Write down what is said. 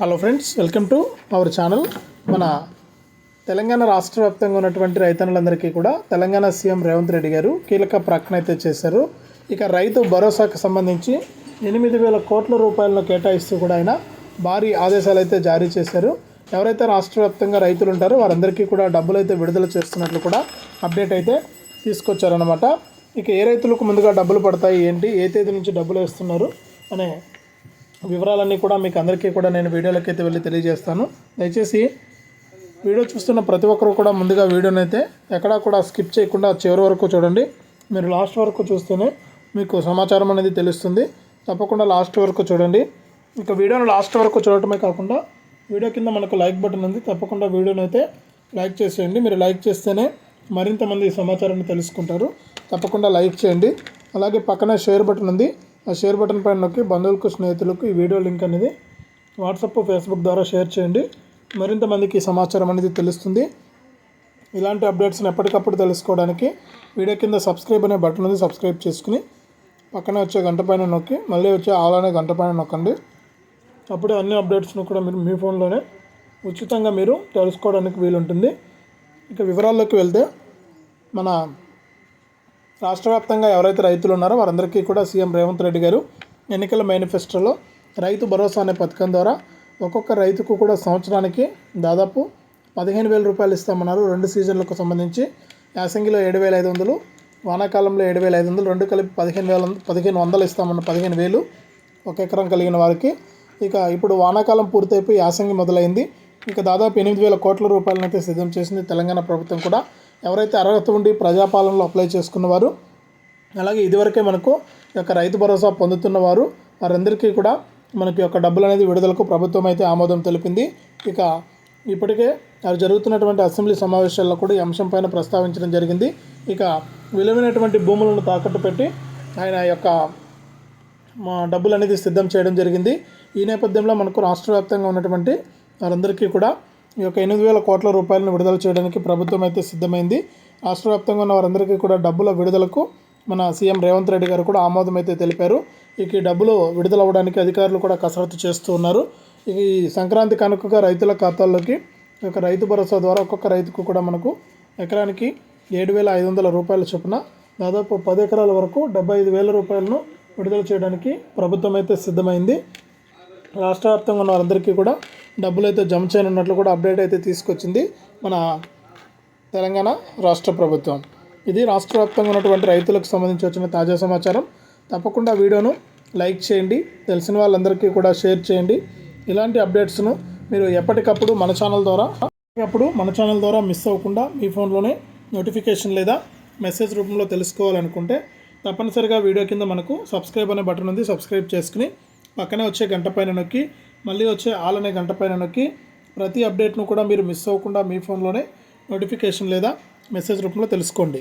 Hello friends welcome to our channel మన తెలంగాణ రాష్ట్ర వ్యాప్తంగా ఉన్నటువంటి రైతన్నులందరికీ కూడా తెలంగాణ సీఎం రేవంత్ రెడ్డి గారు కీలక ప్రకటన అయితే చేశారు. ఇక రైతు భరోసాకు సంబంధించి ఎనిమిది వేల కోట్ల రూపాయలను కేటాయిస్తూ కూడా ఆయన భారీ ఆదేశాలు అయితే జారీ చేశారు. ఎవరైతే రాష్ట్ర వ్యాప్తంగా రైతులు ఉంటారో వారందరికీ కూడా డబ్బులు అయితే విడుదల చేస్తున్నట్లు కూడా అప్డేట్ అయితే తీసుకొచ్చారనమాట ఇక ఏ రైతులకు ముందుగా డబ్బులు పడతాయి? ఏంటి? ఏ తేదీ నుంచి డబ్బులు వేస్తున్నారు? అనే వివరాలన్నీ కూడా మీకు అందరికీ కూడా నేను వీడియోలోకి అయితే వెళ్ళి తెలియజేస్తాను. దయచేసి వీడియో చూస్తున్న ప్రతి ఒక్కరు కూడా ముందుగా వీడియోని అయితే ఎక్కడా కూడా స్కిప్ చేయకుండా చివరి వరకు చూడండి. మీరు లాస్ట్ వరకు చూస్తేనే మీకు సమాచారం అనేది తెలుస్తుంది. తప్పకుండా లాస్ట్ వరకు చూడండి. ఇంకా వీడియోను లాస్ట్ వరకు చూడటమే కాకుండా వీడియో కింద మనకు లైక్ బటన్ ఉంది. తప్పకుండా వీడియోని అయితే లైక్ చేసేయండి. మీరు లైక్ చేస్తేనే మరింత మంది సమాచారాన్ని తెలుసుకుంటారు. తప్పకుండా లైక్ చేయండి. అలాగే పక్కన షేర్ బటన్ ఉంది. ఆ షేర్ బటన్ పైన నొక్కి బంధువులకు స్నేహితులకు ఈ వీడియో లింక్ అనేది వాట్సాప్ ఫేస్బుక్ ద్వారా షేర్ చేయండి. మరింత మందికి ఈ సమాచారం అనేది తెలుస్తుంది. ఇలాంటి అప్డేట్స్ని ఎప్పటికప్పుడు తెలుసుకోవడానికి వీడియో కింద సబ్స్క్రైబ్ అనే బటన్ ఉంది సబ్స్క్రైబ్ చేసుకుని పక్కనే వచ్చే గంట పైన నొక్కి మళ్ళీ వచ్చే ఆల్ అనే గంట పైన నొక్కండి. అప్పుడే అన్ని అప్డేట్స్ను కూడా మీరు మీ ఫోన్లోనే ఉచితంగా మీరు తెలుసుకోవడానికి వీలుంటుంది. ఇక వివరాల్లోకి వెళ్తే మన రాష్ట్ర వ్యాప్తంగా ఎవరైతే రైతులు ఉన్నారో వారందరికీ కూడా సీఎం రేవంత్ రెడ్డి గారు ఎన్నికల మేనిఫెస్టోలో రైతు భరోసా అనే పథకం ద్వారా ఒక్కొక్క రైతుకు కూడా సంవత్సరానికి దాదాపు పదిహేను వేల రూపాయలు ఇస్తామన్నారు. రెండు సీజన్లకు సంబంధించి యాసంగిలో ఏడు వేల ఐదు వందలు వానాకాలంలో ఏడు వేల ఐదు వందలు రెండు కలిపి పదిహేను వేల పదిహేను వందలు ఇస్తామన్న పదిహేను వేలు ఒక ఎకరం కలిగిన వారికి. ఇక ఇప్పుడు వానాకాలం పూర్తయిపోయి యాసంగి మొదలైంది. ఇక దాదాపు ఎనిమిది వేల కోట్ల రూపాయలను అయితే సిద్ధం చేసింది తెలంగాణ ప్రభుత్వం కూడా. ఎవరైతే అర్హత ఉండి ప్రజాపాలనలో అప్లై చేసుకున్నవారు అలాగే ఇదివరకే మనకు ఈ యొక్క రైతు భరోసా పొందుతున్న వారు వారందరికీ కూడా మనకి యొక్క డబ్బులు అనేది విడుదలకు ప్రభుత్వం అయితే ఆమోదం తెలిపింది. ఇక ఇప్పటికే అది జరుగుతున్నటువంటి అసెంబ్లీ సమావేశాల్లో కూడా ఈ అంశంపైన ప్రస్తావించడం జరిగింది. ఇక విలువైనటువంటి భూములను తాకట్టు పెట్టి ఆయన యొక్క మా డబ్బులు అనేది సిద్ధం చేయడం జరిగింది. ఈ నేపథ్యంలో మనకు రాష్ట్ర వ్యాప్తంగా ఉన్నటువంటి వారందరికీ కూడా ఈ యొక్క ఎనిమిది వేల కోట్ల రూపాయలను విడుదల చేయడానికి ప్రభుత్వం అయితే సిద్ధమైంది. రాష్ట్ర వ్యాప్తంగా ఉన్న వారందరికీ కూడా డబ్బుల విడుదలకు మన సీఎం రేవంత్ రెడ్డి గారు కూడా ఆమోదం అయితే తెలిపారు. ఇక ఈ డబ్బులు విడుదల అవ్వడానికి అధికారులు కూడా కసరత్తు చేస్తూ ఉన్నారు. ఈ సంక్రాంతి కనుకగా రైతుల ఖాతాల్లోకి ఒక యొక్క రైతు భరోసా ద్వారా ఒక్కొక్క రైతుకు కూడా మనకు ఎకరానికి ఏడు వేల ఐదు వందల రూపాయల చొప్పున దాదాపు పది ఎకరాల వరకు డెబ్బై ఐదు వేల రూపాయలను విడుదల చేయడానికి ప్రభుత్వం అయితే సిద్ధమైంది. రాష్ట్ర వ్యాప్తంగా ఉన్న వారందరికీ కూడా డబ్బులు అయితే జమ చేయనున్నట్లు కూడా అప్డేట్ అయితే తీసుకొచ్చింది మన తెలంగాణ రాష్ట్ర ప్రభుత్వం. ఇది రాష్ట్ర వ్యాప్తంగా ఉన్నటువంటి రైతులకు సంబంధించి వచ్చిన తాజా సమాచారం. తప్పకుండా వీడియోను లైక్ చేయండి తెలిసిన వాళ్ళందరికీ కూడా షేర్ చేయండి. ఇలాంటి అప్డేట్స్ను మీరు ఎప్పటికప్పుడు మన ఛానల్ ద్వారా ఎప్పటికప్పుడు మన ఛానల్ ద్వారా మిస్ అవ్వకుండా మీ ఫోన్లోనే నోటిఫికేషన్ లేదా మెసేజ్ రూపంలో తెలుసుకోవాలనుకుంటే తప్పనిసరిగా వీడియో కింద మనకు సబ్స్క్రైబ్ అనే బటన్ ఉంది సబ్స్క్రైబ్ చేసుకుని పక్కనే వచ్చే గంట పైన నొక్కి మళ్ళీ వచ్చే ఆల్ అనే గంట పైన నొక్కి ప్రతి అప్డేట్ను కూడా మీరు మిస్ అవ్వకుండా మీ ఫోన్లోనే నోటిఫికేషన్ లేదా మెసేజ్ రూపంలో తెలుసుకోండి.